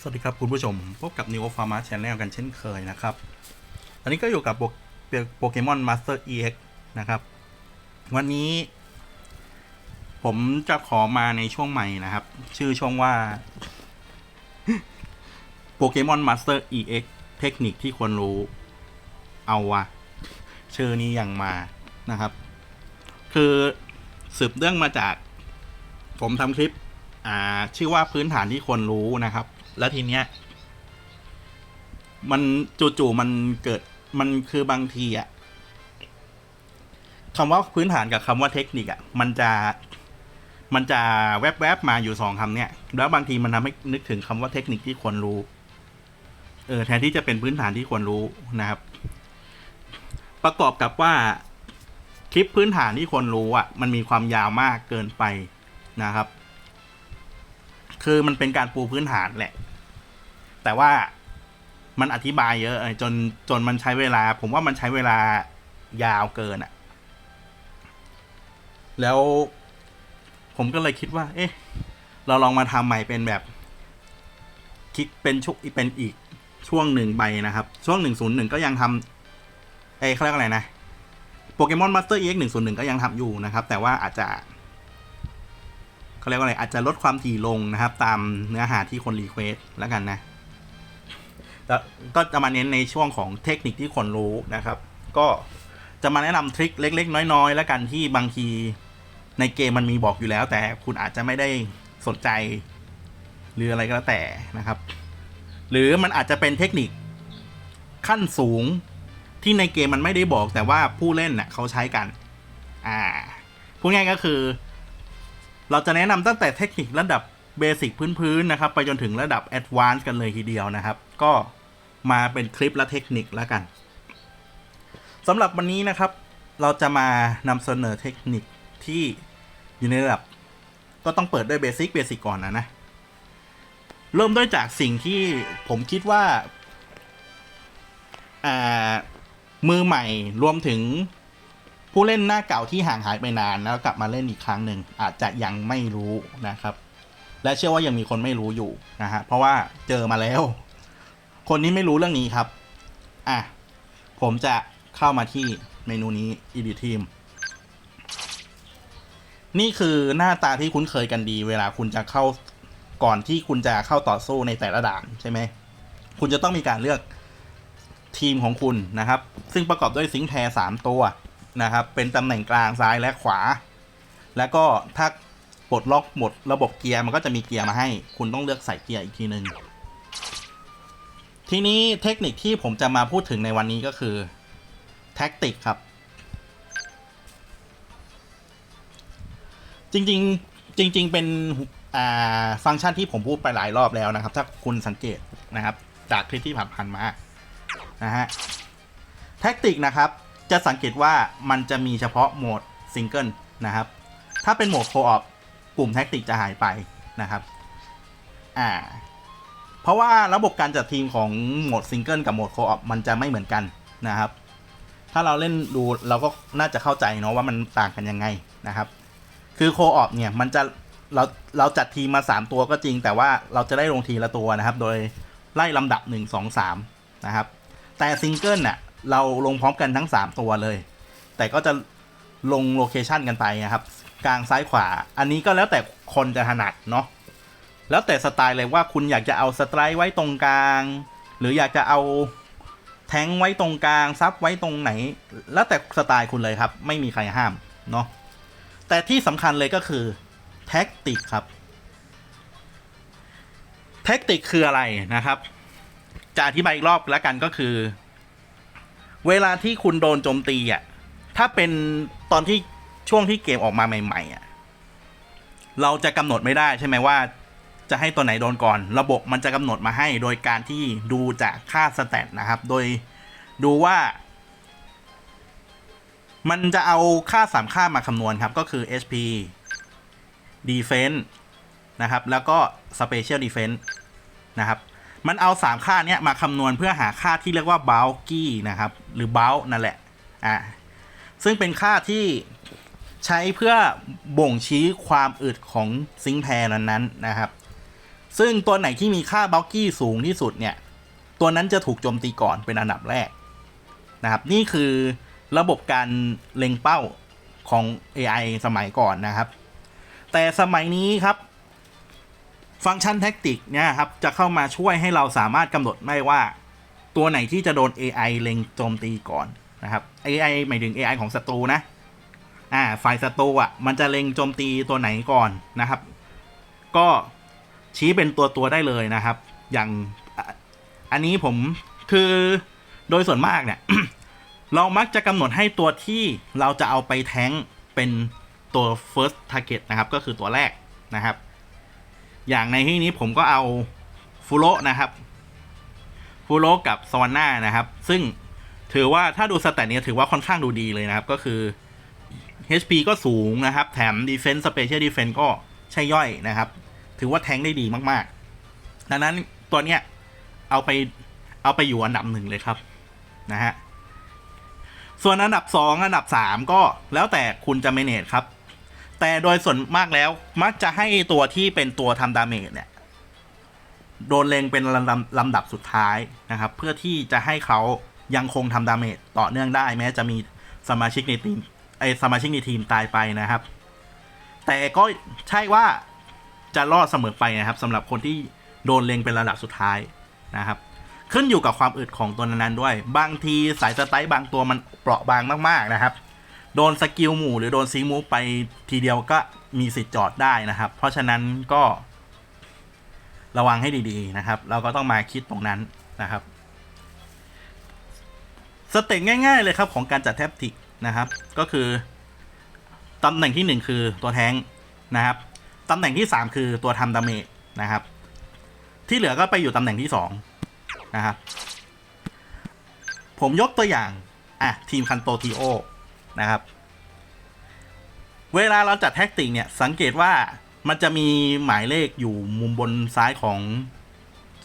สวัสดีครับคุณผู้ชม พบกับ Neo Pharma Channel กันเช่นเคยนะครับอันนี้ก็อยู่กับโปเกมอนมาสเตอร์ EX นะครับ วันนี้ ผมจะขอมาในช่วงใหม่นะครับ ชื่อช่วงว่าโปเกมอนมาสเตอร์ EX เทคนิคที่ควรรู้ เอาวะชื่อนี้ยังมานะครับ คือสืบเรื่องมาจาก ผมทำคลิป อ่า ชื่อว่าพื้นฐานที่ควรรู้นะครับ แล้วทีเนี้ย มันจู่ๆมันเกิดมันคือบางทีอะคำว่าพื้นฐานกับคำว่าเทคนิคอะมันจะมันจะแวบๆมาอยู่สองคำเนี้ยแล้วบางทีมันทำให้นึกถึงคำว่าเทคนิคที่ควรรู้ เออแทนที่จะเป็นพื้นฐานที่ควรรู้นะครับ ประกอบกับว่าคลิปพื้นฐานที่ควรรู้อะ มันมีความยาวมากเกินไปนะครับ คือมันเป็นการปูพื้นฐานแหละ แต่ว่ามันอธิบายเยอะจนจนมันใช้เวลา ผมว่ามันใช้เวลายาวเกินอะแล้วผมก็เลยคิดว่า เอ๊ะ เราลองมาทำใหม่เป็นแบบ คิดเป็นชุกเป็นอีกช่วงหนึ่งไปนะครับ ช่วงหนึ่งศูนย์หนึ่งก็ยังทำเอ้เขาเรียกอะไรนะโปเกมอนมาสเตอร์เอ็กหนึ่งศูนย์หนึ่งก็ยังทำอยู่นะครับ แต่ว่าอาจจะเขาเรียกว่าอะไรอาจจะลดความถี่ลงนะครับ ตามเนื้อหาที่คนรีเควสแล้วกันนะ ก็จะมาเน้นในช่วงของเทคนิคที่คนรู้นะครับ ก็จะมาแนะนำทริคเล็ก ๆ น้อยๆ แล้วกันที่บางทีในเกมมันมีบอกอยู่แล้ว แต่คุณอาจจะไม่ได้สนใจ หรืออะไรก็แล้วแต่นะครับ หรือมันอาจจะเป็นเทคนิคขั้นสูงที่ในเกมมันไม่ได้บอกแต่ว่าผู้เล่นเน่ะเขาใช้กัน อ่าพูดง่ายก็คือ เราจะแนะนำตั้งแต่เทคนิคระดับเบสิกพื้นๆนะครับ ไปจนถึงระดับแอดวานซ์กันเลยทีเดียวนะครับ ก็ มาเป็นคลิปและเทคนิคแล้วกันสำหรับวันนี้นะครับ เราจะมานำเสนอเทคนิคที่อยู่ในระดับ ก็ต้องเปิดด้วยเบสิกเบสิกก่อนนะนะ เริ่มด้วยจากสิ่งที่ผมคิดว่าอ่ามือใหม่รวมถึงผู้เล่นหน้าเก่าที่ห่างหายไปนานแล้วกลับมาเล่นอีกครั้งหนึ่งอาจจะยังไม่รู้นะครับ และเชื่อว่ายังมีคนไม่รู้อยู่นะฮะเพราะว่าเจอมาแล้ว คนที่ไม่รู้เรื่องนี้ครับ อะ ผมจะเข้ามาที่เมนูนี้ Edit Team นี่คือหน้าตาที่คุ้นเคยกันดี เวลาคุณจะเข้าก่อนที่คุณจะเข้าต่อสู้ในแต่ละด่านใช่ไหม คุณจะต้องมีการเลือกทีมของคุณนะครับ ซึ่งประกอบด้วยซิงแพรสามตัวนะครับ เป็นตำแหน่งกลางซ้ายและขวา แล้วก็ถ้าปลดล็อกหมดระบบเกียร์มันก็จะมีเกียร์มาให้ คุณต้องเลือกใส่เกียร์อีกทีหนึ่ง ทีนี้เทคนิคที่ผมจะมาพูดถึงในวันนี้ก็คือแท็กติกครับ จริงๆจริง ๆ เป็นฟังก์ชันที่ผมพูดไปหลายรอบแล้วนะครับ ถ้าคุณสังเกตนะครับ จากคลิปที่ผ่านๆมานะฮะแท็กติกนะครับ จะสังเกตว่ามันจะมีเฉพาะโหมดซิงเกิลนะครับ ถ้าเป็นโหมดโคออปปุ่มแท็กติกจะหายไปนะครับ อ่า ราะว่าระบบการจัดทีมของโหมดซิงเกิลกับโหมดโคออปมันจะไม่เหมือนกันนะครับ ถ้าเราเล่นดูเราก็น่าจะเข้าใจเนาะว่ามันต่างกันยังไงนะครับ คือโคออปเนี่ยมันจะเราเราจัดทีมมา 3 ตัวก็จริง แต่ว่าเราจะได้ลงทีละตัวนะครับ โดยไล่ลำดับ 1 2 3 นะครับ แต่ซิงเกิลน่ะเราลงพร้อมกันทั้ง 3 ตัวเลย แต่ก็จะลงโลเคชันกันไปนะครับ กลางซ้ายขวา อันนี้ก็แล้วแต่คนจะถนัดเนาะ แล้วแต่สไตล์เลยว่าคุณอยากจะเอาสไตร์ไว้ตรงกลาง หรืออยากจะเอาแทงไว้ตรงกลางซับไว้ตรงไหน แล้วแต่สไตล์คุณเลยครับ ไม่มีใครห้ามเนาะแต่ที่สำคัญเลยก็คือแท็กติกครับแท็กติกคืออะไรนะครับ จะอธิบายอีกรอบแล้วกันก็คือ เวลาที่คุณโดนโจมตีอะถ้าเป็นตอนที่ช่วงที่เกมออกมาใหม่ ๆอะเราจะกำหนดไม่ได้ใช่ไหมว่า จะให้ตัวไหนโดนก่อน ระบบมันจะกำหนดมาให้ โดยการที่ดูจากค่าสแตทนะครับ โดยดูว่า มันจะเอาค่าสามค่ามาคำนวณครับ ก็คือ HP Defense นะครับ แล้วก็ Special Defense นะครับ มันเอา 3 ค่าเนี้ยมาคำนวณเพื่อหาค่าที่เรียกว่า bulky นะครับ หรือ b u l นั่นแหละ อ่าซึ่งเป็นค่าที่ใช้เพื่อบ่งชี้ความอึดของซิงแพรนั้นๆนะครับ ซึ่งตัวไหนที่มีค่าบัลกี้สูงที่สุดเนี่ย ตัวนั้นจะถูกโจมตีก่อนเป็นอันดับแรกนะครับ นี่คือระบบการเล็งเป้าของ AI สมัยก่อนนะครับ แต่สมัยนี้ครับ ฟังก์ชันแท็กติกเนี่ยครับ จะเข้ามาช่วยให้เราสามารถกำหนดได้ว่า ตัวไหนที่จะโดน AI เล็งโจมตีก่อนนะครับ AI หมายถึง AI ของศัตรูนะอ่าฝ่ายศัตรูอะมันจะเล็งโจมตีตัวไหนก่อนนะครับ ก็ ชี้เป็นตัวตัวได้เลยนะครับ อย่างอันนี้ผมคือโดยส่วนมากเนี่ย เรามักจะกำหนดให้ตัวที่เราจะเอาไปแท้งเป็นตัว first target นะครับ ก็คือตัวแรกนะครับ อย่างในที่นี้ผมก็เอาฟูโรนะครับฟูโรกับสวานนานะครับ ซึ่งถือว่าถ้าดูสแตทเนี้ยถือว่าค่อนข้างดูดีเลยนะครับ ก็คือ HP ก็สูงนะครับ แถม Defense Special Defense ก็ใช่ย่อยนะครับ ถือว่าแทงได้ดีมากๆ ดังนั้นตัวเนี้ยเอาไปเอาไปอยู่อันดับหนึ่งเลยครับนะฮะ ส่วนอันดับ 2 อันดับ 3 ก็แล้วแต่คุณจะ manage ครับ แต่โดยส่วนมากแล้วมักจะให้ตัวที่เป็นตัวทำดาเมจเนี่ยโดนเลงเป็นลำดับลำดับสุดท้ายนะครับ เพื่อที่จะให้เขายังคงทำดาเมจต่อเนื่องได้แม้จะมีสมาชิกในทีมไอสมาชิกในทีมตายไปนะครับ แต่ก็ใช่ว่า จะรอดเสมอไปนะครับสำหรับคนที่โดนเลงเป็นระดับสุดท้ายนะครับ ขึ้นอยู่กับความอึดของตัวนั้นๆด้วย บางทีสายสไตล์บางตัวมันเปราะบางมากๆนะครับ โดนสกิลหมู่หรือโดนซีมูฟไปทีเดียวก็มีสิทธิ์จอดได้นะครับ เพราะฉะนั้นก็ระวังให้ดีๆนะครับ เราก็ต้องมาคิดตรงนั้นนะครับสเต็ปง่ายๆเลยครับของการจัดแท็บติกนะครับ ก็คือตำแหน่งที่หนึ่งคือตัวแทงนะครับ ตำแหน่งที่สามคือตัวทำดาเมจนะครับ ที่เหลือก็ไปอยู่ตำแหน่งที่สองนะครับ ผมยกตัวอย่าง อะ ทีมคันโตทีโอนะครับ เวลาเราจัดแท็กติกเนี่ย สังเกตว่ามันจะมีหมายเลขอยู่มุมบนซ้ายของ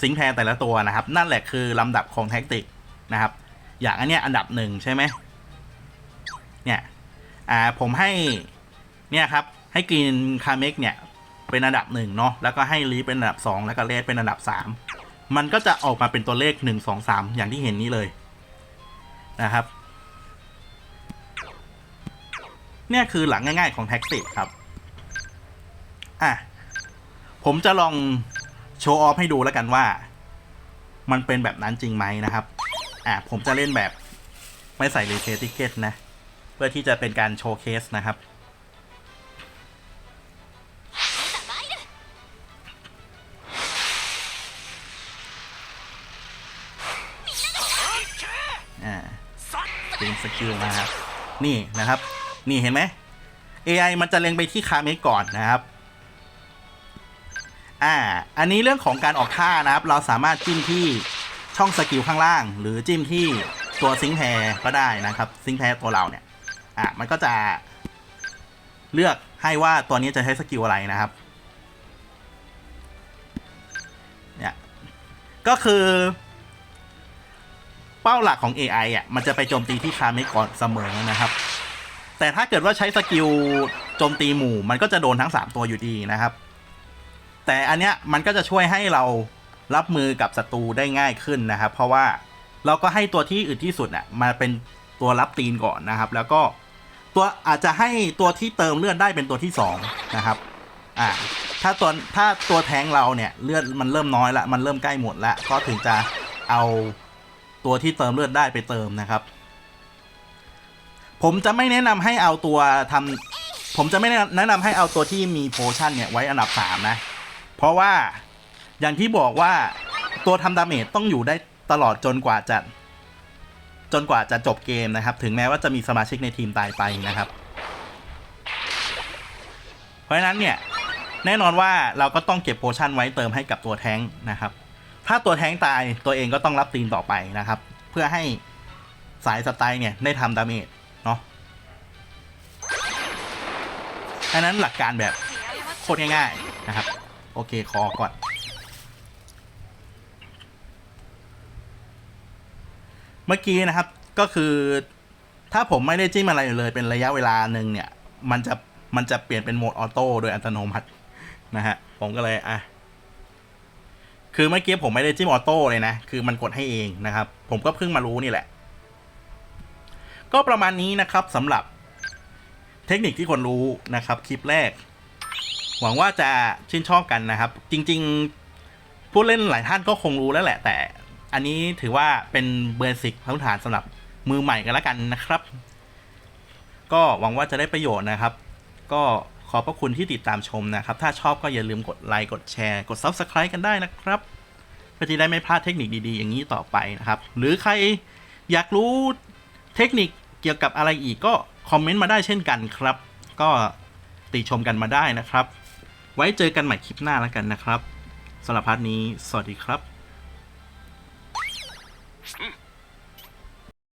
ซิงแพรแต่ละตัวนะครับ นั่นแหละคือลำดับของแท็กติกนะครับ อย่างอันเนี้ยอันดับหนึ่งใช่ไหมเนี่ย อ่า ผมให้ เนี่ยครับ ให้กรีนคาเมกเนี่ย เป็นอันดับหนึ่งเนาะแล้วก็ให้ลีฟเป็นอันดับสองแล้วก็เลสเป็นอันดับสามมันก็จะออกมาเป็นตัวเลขหนึ่งสองสามอย่างที่เห็นนี้เลยนะครับเนี่ยคือหลังง่ายๆของแท็กติกครับ อะ ผมจะลองโชว์ออฟให้ดูแล้วกันว่า มันเป็นแบบนั้นจริงไหมนะครับ อะ ผมจะเล่นแบบไม่ใส่รีเทติเกตนะ เพื่อที่จะเป็นการโชว์เคสนะครับ เป็นสกิลนะครับ นี่นะครับ นี่เห็นไหม AI มันจะเล็งไปที่คาเมกก่อนนะครับอ่าอันนี้เรื่องของการออกท่านะครับ เราสามารถจิ้มที่ช่องสกิลข้างล่าง หรือจิ้มที่ตัวซิงแพรก็ได้นะครับ ซิงแพรตัวเราเนี่ยอะมันก็จะเลือกให้ว่าตัวนี้จะใช้สกิลอะไรนะครับเนี่ยก็คือ เป้าหลักของ AI อะมันจะไปโจมตีที่คาเมก่อนเสมอนะครับ แต่ถ้าเกิดว่าใช้สกิลโจมตีหมู่ มันก็จะโดนทั้ง 3 ตัวอยู่ดีนะครับ แต่อันเนี้ยมันก็จะช่วยให้เรารับมือกับศัตรูได้ง่ายขึ้นนะครับ เพราะว่าเราก็ให้ตัวที่อึดที่สุดอะมาเป็นตัวรับตีนก่อนนะครับ แล้วก็ตัวอาจจะให้ตัวที่เติมเลือดได้เป็นตัวที่สองนะครับอ่าถ้าตัวถ้าตัวแทงเราเนี่ยเลือดมันเริ่มน้อยละมันเริ่มใกล้หมดล้วก็ถึงจะเอา ตัวที่เติมเลือดได้ไปเติมนะครับ ผมจะไม่แนะนำให้เอาตัวทำผมจะไม่แนะนำให้เอาตัวที่มีโพชั่นเนี่ยไว้อันดับสามนะ เพราะว่าอย่างที่บอกว่าตัวทำดาเมจต้องอยู่ได้ตลอดจนกว่าจะ จนกว่าจะจบเกมนะครับ ถึงแม้ว่าจะมีสมาชิกในทีมตายไปนะครับ เพราะฉะนั้นเนี่ยแน่นอนว่าเราก็ต้องเก็บโพชั่นไว้เติมให้กับตัวแท้งนะครับ ถ้าตัวแท้งตายตัวเองก็ต้องรับตีนต่อไปนะครับ เพื่อให้สายสไตล์เนี่ยได้ทำดาเมจเนาะอันนั้นหลักการแบบโคตรง่ายๆนะครับ โอเคคอก่อน เมื่อกี้นะครับก็คือถ้าผมไม่ได้จิ้มอะไรเลยเป็นระยะเวลาหนึ่งเนี่ย มันจะมันจะเปลี่ยนเป็นโหมดออโต้โดยอัตโนมัตินะฮะ ผมก็เลยอะ คือเมื่อกี้ผมไม่ได้จิ้มออโต้เลยนะ คือมันกดให้เองนะครับ ผมก็เพิ่งมารู้นี่แหละ ก็ประมาณนี้นะครับสำหรับเทคนิคที่คนรู้นะครับ คลิปแรก หวังว่าจะชื่นชอบกันนะครับ จริงๆ ผู้เล่นหลายท่านก็คงรู้แล้วแหละ แต่อันนี้ถือว่าเป็นเบสิกพื้นฐานสำหรับมือใหม่กันแล้วกันนะครับ ก็หวังว่าจะได้ประโยชน์นะครับ ก็ ขอบพระคุณที่ติดตามชมนะครับ ถ้าชอบก็อย่าลืมกดไลค์ กดแชร์ กด Subscribe กันได้นะครับ เพื่อที่ได้ไม่พลาดเทคนิคดีๆ อย่างนี้ต่อไปนะครับ หรือใครอยากรู้เทคนิคเกี่ยวกับอะไรอีกก็คอมเมนต์มาได้เช่นกันครับ ก็ติชมกันมาได้นะครับ ไว้เจอกันใหม่คลิปหน้าแล้วกันนะครับสำหรับพาร์ทนี้ สวัสดีครับ